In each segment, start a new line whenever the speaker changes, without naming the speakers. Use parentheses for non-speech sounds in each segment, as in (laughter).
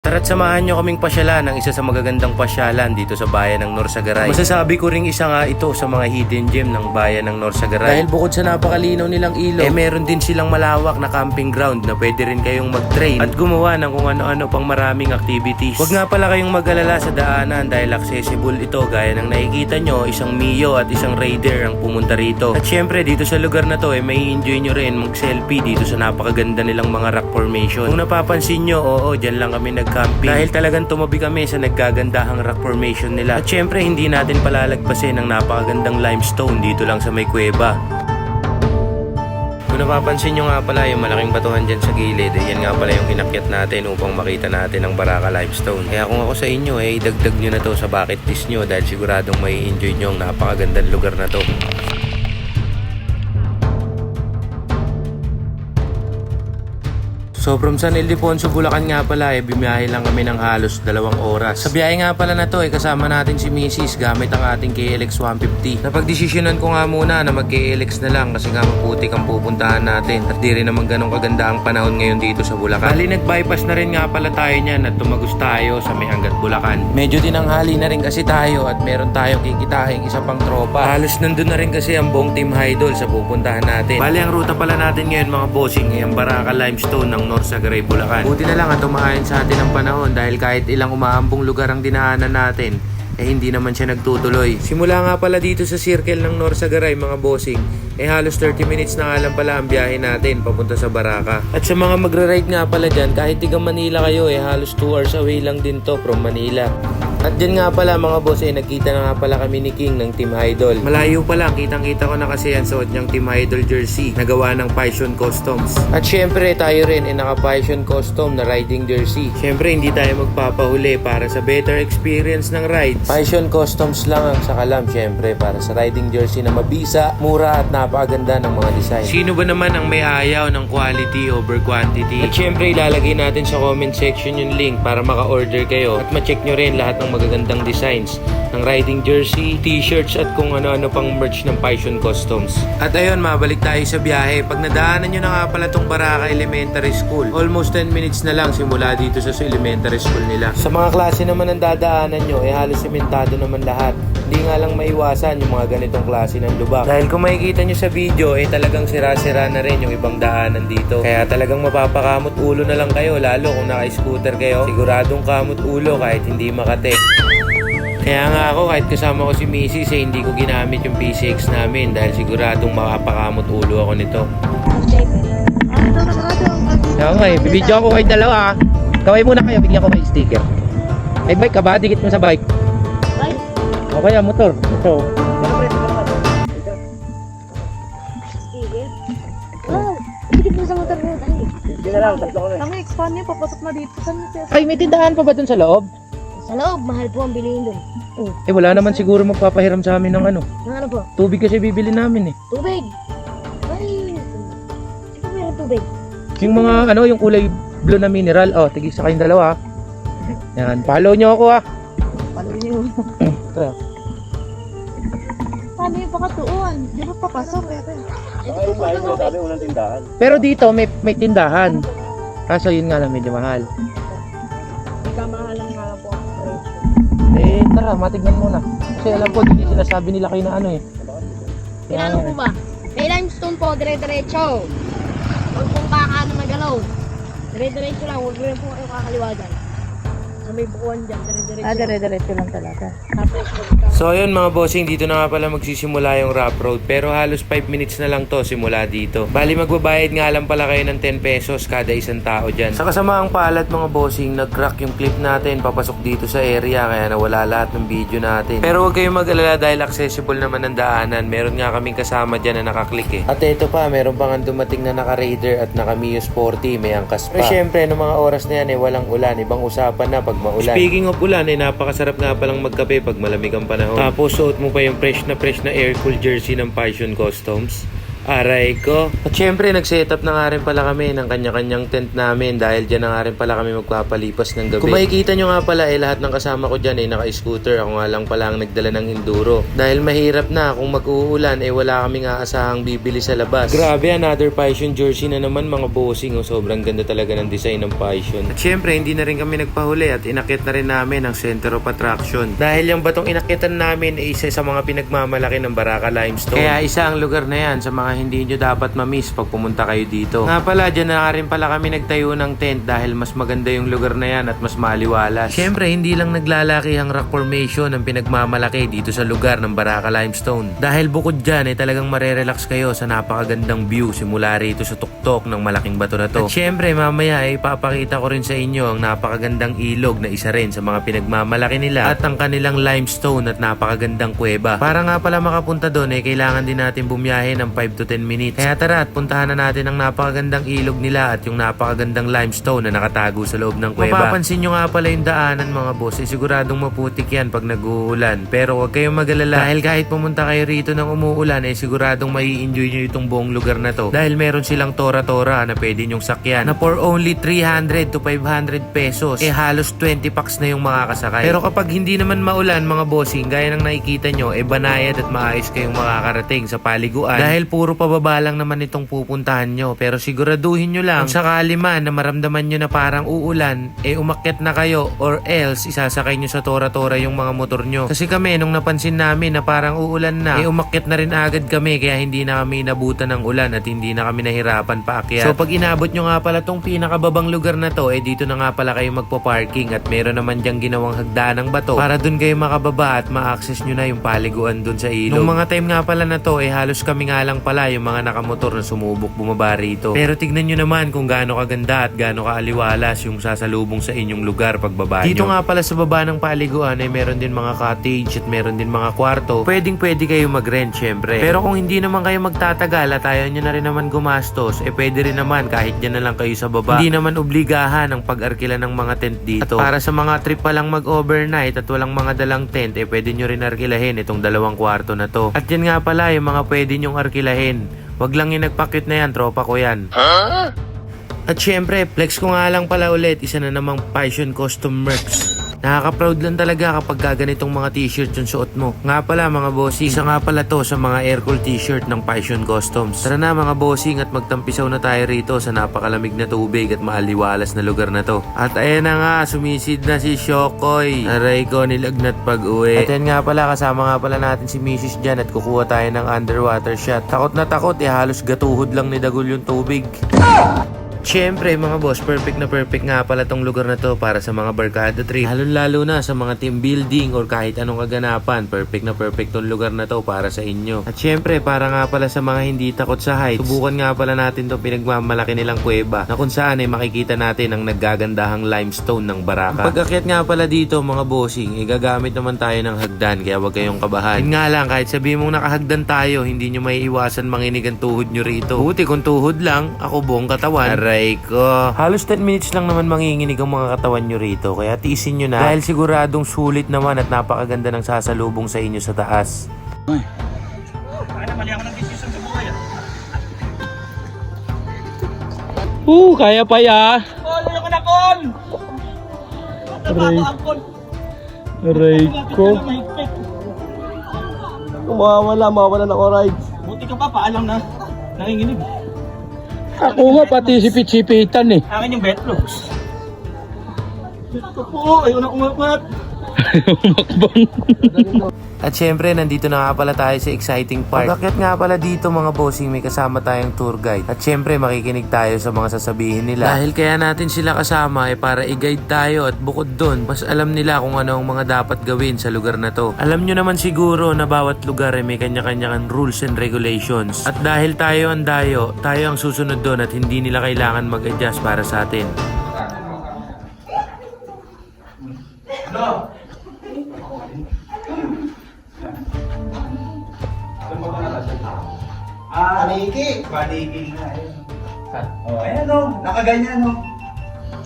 Tara't samahan nyo kaming pasyalan ng isa sa magagandang pasyalan dito sa bayan ng Norsagaray. Masasabi ko ring isa nga ito sa mga hidden gem ng bayan ng Norsagaray. Dahil bukod sa napakalinaw nilang ilog, eh meron din silang malawak na camping ground na pwede rin kayong mag-train at gumawa ng kung ano-ano pang maraming activities. Huwag nga pala kayong mag-alala sa daanan dahil accessible ito gaya ng nakikita nyo, isang Mio at isang Raider ang pumunta rito. At syempre dito sa lugar na to eh may enjoy nyo rin mag-selfie dito sa napakaganda nilang mga rock formation. Kung napapansin nyo, oo, dyan lang kami nag-camping. Dahil talagang tumabi kami sa naggagandahang rock formation nila. At syempre hindi natin palalagpasin ang napakagandang limestone dito lang sa may kuweba. Kung napapansin nyo nga pala yung malaking batuhan dyan sa gilid, eh, yan nga pala yung inakyat natin upang makita natin ang Baraka Limestone. Kaya kung ako sa inyo, eh, idagdag nyo na to sa bucket list nyo dahil siguradong may enjoy nyo ang napakagandang lugar na to. So from San Ildefonso, Bulacan nga pala eh, biyahe lang kami ng halos dalawang oras. Sa biyahe nga pala na to eh, kasama natin si Mrs. gamit ang ating KLX 150. Napagdesisyonan ko nga muna na mag KLX na lang kasi nga maputik ang pupuntahan natin at di rin naman ganun kaganda ang panahon ngayon dito sa Bulacan. Bali nag-bypass na rin nga pala tayo niyan at tumagos tayo sa may hanggat Bulacan. Medyo dinanghali na rin kasi tayo at meron tayong kikitahing isa pang tropa. Halos nandun na rin kasi ang buong team Idol sa pupuntahan natin. Bali ang ruta pala natin ngayon mga bossing ay ang Baraka Limestone ng North Sagaray, Bulacan. Buti na lang at umaayon sa atin ang panahon dahil kahit ilang umaambong lugar ang dinaanan natin, eh hindi naman siya nagtutuloy. Simula nga pala dito sa circle ng North Sagaray mga bossing, eh halos 30 minutes na nga lang pala ang biyahe natin papunta sa Baraka. At sa mga magra-ride nga pala dyan, kahit tiga Manila kayo eh halos 2 hours away lang din to from Manila. At dyan nga pala mga boss eh nagkita na nga pala kami ni King ng Team Idol. Malayo pa lang, kitang kita ko na kasi ang suot niyang Team Idol jersey na gawa ng Passion Customs. At syempre tayo rin ay naka Passion Custom na riding jersey. Syempre hindi tayo magpapahuli para sa better experience ng rides. Passion Customs lang ang sakalam syempre para sa riding jersey na mabisa, mura at napakaganda ng mga design. Sino ba naman ang may ayaw ng quality over quantity? At syempre ilalagay natin sa comment section yung link para maka-order kayo at ma-check nyo rin lahat ng magagandang designs ng riding jersey, t-shirts at kung ano-ano pang merch ng Passion Customs. At ayun, mabalik tayo sa biyahe. Pag nadaanan nyo na nga pala tong Baraka Elementary School, almost 10 minutes na lang simula dito sa elementary school nila. Sa mga klase naman ang dadaanan nyo, eh halos simentado naman lahat. Hindi nga lang maiwasan yung mga ganitong klase ng lubak. Dahil kung makikita nyo sa video, eh talagang sira-sira na rin yung ibang daanan dito. Kaya talagang mapapakamot ulo na lang kayo, lalo kung naka-scooter kayo. Siguradong kamot ulo kahit hindi makate. Kaya nga ako kahit kasama ko si Mrs. eh, hindi ko ginamit yung PCX namin dahil siguradong makapakamot ulo ako nito.
Nga eh, bibidyo ako kayo dalawa ah. Kaway muna kayo, bigyan ko kayo sticker. May bike ka ba? Dikit mo sa bike. O kaya motor. Ito.
Oh, dikit mo sa motor mo.
Hindi na lang, tatlo ko na.
Ang expand niya, papasok na dito. Saan?
Ay, may tindahan pa ba dun sa loob?
Sa loob, mahal po ang bilihin doon. Oh,
Eh, wala naman siguro magpapahiram sa amin ng ano.
yung ano po?
Tubig kasi bibili namin eh.
Tubig. Ay, ito meron tubig.
Yung mga ano, yung kulay blue na mineral. Oh, tigis sa kayong dalawa ah. Yan, follow nyo ako ah.
Paano niyo? (clears throat)
Tara.
Paano yung pakatuon? Di ba papasok?
Pero dito may may tindahan. Kaso yun nga lang medyo mahal.
Kamahalan nga lang
Eh, tara, matignan muna. Kasi alam ko, hindi sinasabi nila kayo na ano eh.
Kailangan po ba? May limestone po, dire-diretso. Huwag pong kakaano na galaw. Dire-diretso lang, huwag rin po kayo kakaliwa dyan. Sa may bukuan dyan, dire-diretso. Ah, dire-diretso lang talaga.
So ayun mga bossing, dito na nga pala magsisimula yung rough road pero halos 5 minutes na lang to simula dito. Bali magbabayad nga lang pala kayo ng 10 pesos kada isang tao dyan. Sa kasamaang palad mga bossing, nag-crack yung clip natin papasok dito sa area kaya nawala lahat ng video natin. Pero huwag kayong mag-alala dahil accessible naman ang daanan. Meron nga kaming kasama dyan na nakaklik eh. At ito pa, meron pa nga dumating na naka-Raider at naka-Mio Sporty, may angkas pa. Pero syempre, noong mga oras na yan eh, walang ulan. Ibang usapan na pag maulan. Speaking of ulan, eh, napakasarap nga palang magkape pag malamig ang panahon. Tapos suot mo pa yung fresh na fresh na air cool jersey ng Passion Customs. Aray ko. At syempre, nag-setup na nga rin pala kami ng kanya-kanyang tent namin dahil dyan na nga rin pala kami magpapalipas ng gabi. Kung makikita nyo nga pala, eh, lahat ng kasama ko dyan ay naka-scooter. Ako nga lang pala ang nagdala ng enduro. Dahil mahirap na kung mag-uulan, eh wala kaming aasahang bibili sa labas. Grabe, another Passion jersey na naman mga bossing. Oh, sobrang ganda talaga ng design ng Passion. At syempre, hindi na rin kami nagpahuli at inakit na rin namin ang center of attraction. Dahil yung batong inakitan namin ay isa sa mga pinagmamalaki ng Baraka Limestone. Kaya isa ang lugar na yan sa mga hindi nyo dapat ma-miss pag pumunta kayo dito. Nga pala, dyan na rin pala kami nagtayo ng tent dahil mas maganda yung lugar na yan at mas maliwalas. Syempre, hindi lang naglalaki ang rock formation ang pinagmamalaki dito sa lugar ng Baraka Limestone. Dahil bukod dyan ay talagang marerelax kayo sa napakagandang view simula rito sa tuktok ng malaking bato na to. At syempre, mamaya ay ipapakita ko rin sa inyo ang napakagandang ilog na isa rin sa mga pinagmamalaki nila at ang kanilang limestone at napakagandang kuweba. Para nga pala makapunta doon eh kailangan din natin bumiyahe ng 5 to 10 minutes. Kaya tara at puntahan na natin ang napakagandang ilog nila at yung napakagandang limestone na nakatago sa loob ng kuweba. Mapapansin nyo nga pala yung daanan mga boss, eh siguradong maputik yan pag nag-uulan. Pero huwag kayong magalala dahil kahit pumunta kayo rito ng umuulan eh siguradong mai enjoy nyo itong buong lugar na to. Dahil meron silang tora-tora na pwede nyong sakyan na for only 300 to 500 pesos eh halos 20 packs na yung makakasakay. Pero kapag hindi naman maulan mga bossing, gaya ng nakikita nyo, eh banayad at maayos kayong makakarating sa paliguan. Dahil puro pababa lang naman itong pupuntahan nyo. Pero siguraduhin nyo lang, kung sakali man na maramdaman nyo na parang uulan, eh umakyat na kayo or else isasakay nyo sa tora-tora yung mga motor nyo. Kasi kami, nung napansin namin na parang uulan na, eh umakyat na rin agad kami kaya hindi na kami inabutan ng ulan at hindi na kami nahirapan paakyat. So pag inabot nyo nga pala tong pinakababang lugar na to, eh dito na nga pala kayo magpo-parking at meron naman dyang ginawang hagdan ng bato para dun kayo makababa at ma-access nyo na yung paliguan dun sa ilog. Nung mga time nga pala na to, eh halos kami nga lang pala yung mga nakamotor na sumubok bumaba rito. Pero tignan nyo naman kung gaano kaganda at gaano kaaliwalas yung sasalubong sa inyong lugar pagbaba Dito nga pala sa baba ng paliguan ay meron din mga cottage at meron din mga kwarto. Pwedeng pwede kayo mag-rent syempre. Pero kung hindi naman kayo magtatagal at ayaw nyo na rin naman gumastos, eh pwede rin naman kahit dyan na lang kayo sa baba. Hindi naman obligahan ang pag-arkila ng mga tent dito. At para sa mga trip pa lang mag-overnight at walang mga dalang tent, eh pwede nyo rin arkilahin itong dalawang kwarto na to. At yan nga pala yung mga pwede nyong arkilahin. Wag lang yung nagpakit na yan, tropa ko yan. At syempre, flex ko nga lang pala ulit, isa na namang Passion Custom Mercs. Nakaka-proud lang talaga kapag ka ganitong mga t-shirt yung suot mo. Nga pala mga bossing, isa nga pala to sa mga aircool t-shirt ng Passion Customs. Tara na mga bossing at magtampisaw na tayo rito sa napakalamig na tubig at maaliwalas na lugar na to. At ayan na nga, sumisid na si Shokoy. Aray ko, nilagnat pag uwi. At yan nga pala, kasama nga pala natin si Mrs. Jan at kukuha tayo ng underwater shot. Takot na takot, eh halos gatuhod lang ni Dagul yung tubig. Siyempre mga boss, perfect na perfect nga pala tong lugar na to para sa mga barkada trip. Lalo lalo na sa mga team building or kahit anong kaganapan, perfect na perfect tong lugar na to para sa inyo. At syempre, para nga pala sa mga hindi takot sa heights, subukan nga pala natin to pinagmamalaki nilang kuweba na kung saan ay makikita natin ang naggagandahang limestone ng Baraka. Pag akyat nga pala dito mga bossing, igagamit naman tayo ng hagdan kaya huwag kayong kabahan. Yun nga lang, kahit sabihin mong nakahagdan tayo, hindi nyo may iwasan manginig ang tuhod nyo rito. Buti kung tuhod lang, ako buong katawan. Aray ko. Halos 10 minutes lang naman manginginig ang mga katawan nyo rito. Kaya tiisin nyo na. Dahil siguradong sulit naman at napakaganda ng sasalubong sa inyo sa taas.
Uh, kaya pa ya. Aray. Aray ko.
Mawawala, mawawala ng rides.
Buti ka pa, paalam na. Nanginginig.
Ako nga pati sipit-sipitan eh.
Akin yung Betflux. Ito po, ayaw na umapat. (laughs)
At syempre, nandito na nga pala tayo sa exciting part. Pag nga pala dito mga bossing, may kasama tayong tour guide. At syempre, makikinig tayo sa mga sasabihin nila. Dahil kaya natin sila kasama ay para i-guide tayo at bukod doon, mas alam nila kung ano ang mga dapat gawin sa lugar na to. Alam nyo naman siguro na bawat lugar ay may kanya-kanyang rules and regulations. At dahil tayo ang dayo, tayo ang susunod doon at hindi nila kailangan mag-adjust para sa atin.
Ah, paniki. Paniki nga yun. Oh, ayan o. Nakaganyan o.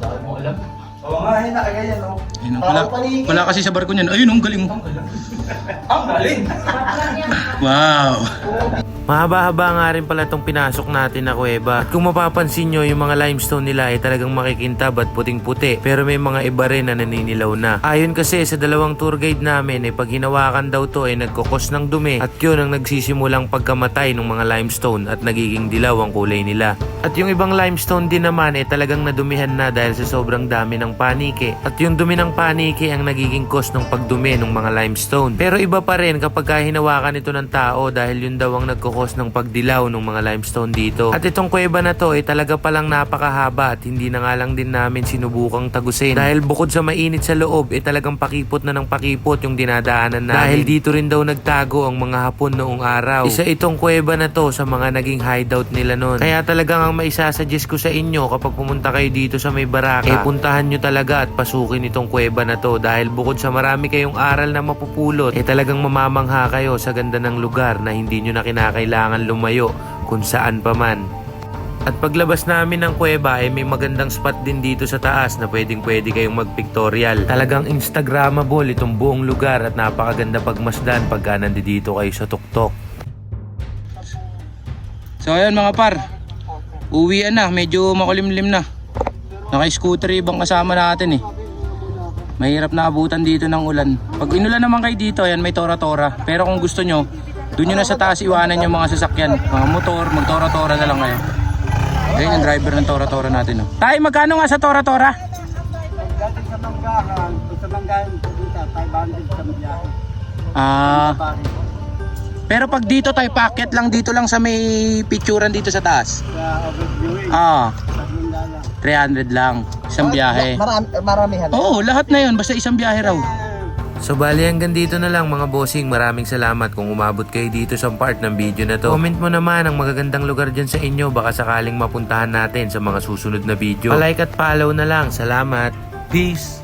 Bakit mo alam? Oo nga, ayun, nakaganyan o.
Ayun, pala, pala kasi sa barko niyan. Ayun, ang galing mo.
Ang galing.
Wow.
Mahaba-haba nga rin pala tong pinasok natin na kuweba. At kung mapapansin nyo, yung mga limestone nila ay talagang makikintab at puting-puti. Pero may mga iba rin na naninilaw na. Ayon kasi sa dalawang tour guide namin, eh, pag hinawakan daw to ay nagkukos ng dumi. At yun ang nagsisimulang pagkamatay ng mga limestone at nagiging dilaw ang kulay nila. At yung ibang limestone din naman eh talagang nadumihan na dahil sa sobrang dami ng panike. At yung dumi ng panike ang nagiging cause ng pagdumi ng mga limestone. Pero iba pa rin kapag ka hinawakan ito ng tao dahil yun daw ang nagkukos ng pagdilaw ng mga limestone dito. At itong kuweba na to ay talaga palang napakahaba at hindi na nga lang din namin sinubukang tagusin. Dahil bukod sa mainit sa loob, eh talagang pakipot na ng pakipot yung dinadaanan namin. Dahil dito rin daw nagtago ang mga hapon noong araw. Isa itong kuweba na to sa mga naging hideout nila noon. Kaya talagang ang maisasuggest ko sa inyo kapag pumunta kayo dito sa may baraka, eh puntahan nyo talaga at pasukin itong kuweba na to dahil bukod sa marami kayong aral na mapupulot, eh talagang mamamangha kayo sa ganda ng lugar na hindi nyo na kinakailangan lumayo kung saan pa man. At paglabas namin ng kuweba ay may magandang spot din dito sa taas na pwedeng pwede kayong mag-pictorial. Talagang Instagrammable itong buong lugar at napakaganda pagmasdan pagka nandito kayo sa tuktok.
So ayun mga par, uwian na, medyo makulimlim na. Naka-scooter ibang kasama natin eh. Mahirap na abutan dito ng ulan. Pag inulan naman kayo dito, ayan may tora-tora. Pero kung gusto nyo, doon nyo na sa taas iwanan yung mga sasakyan. Mga motor, mag-tora-tora na lang kayo. Ayun yung driver ng tora-tora natin. Oh. Tay, magkano nga sa tora-tora?
Sa Manggahan, sa Manggahan dito, 500 sa Manggahan.
Ah, pero pag dito tayo packet lang dito lang sa may picturean dito sa taas.
Sa overviewing,
Ah,
sa Manggahan.
300 lang. Isang biyahe.
Marami, maramihan.
Oo, lahat na yun. Basta isang biyahe raw.
So bali hanggang dito na lang mga bossing. Maraming salamat kung umabot kayo dito sa part ng video na to. Comment mo naman ang magagandang lugar dyan sa inyo. Baka sakaling mapuntahan natin sa mga susunod na video. Palike at follow na lang. Salamat. Peace!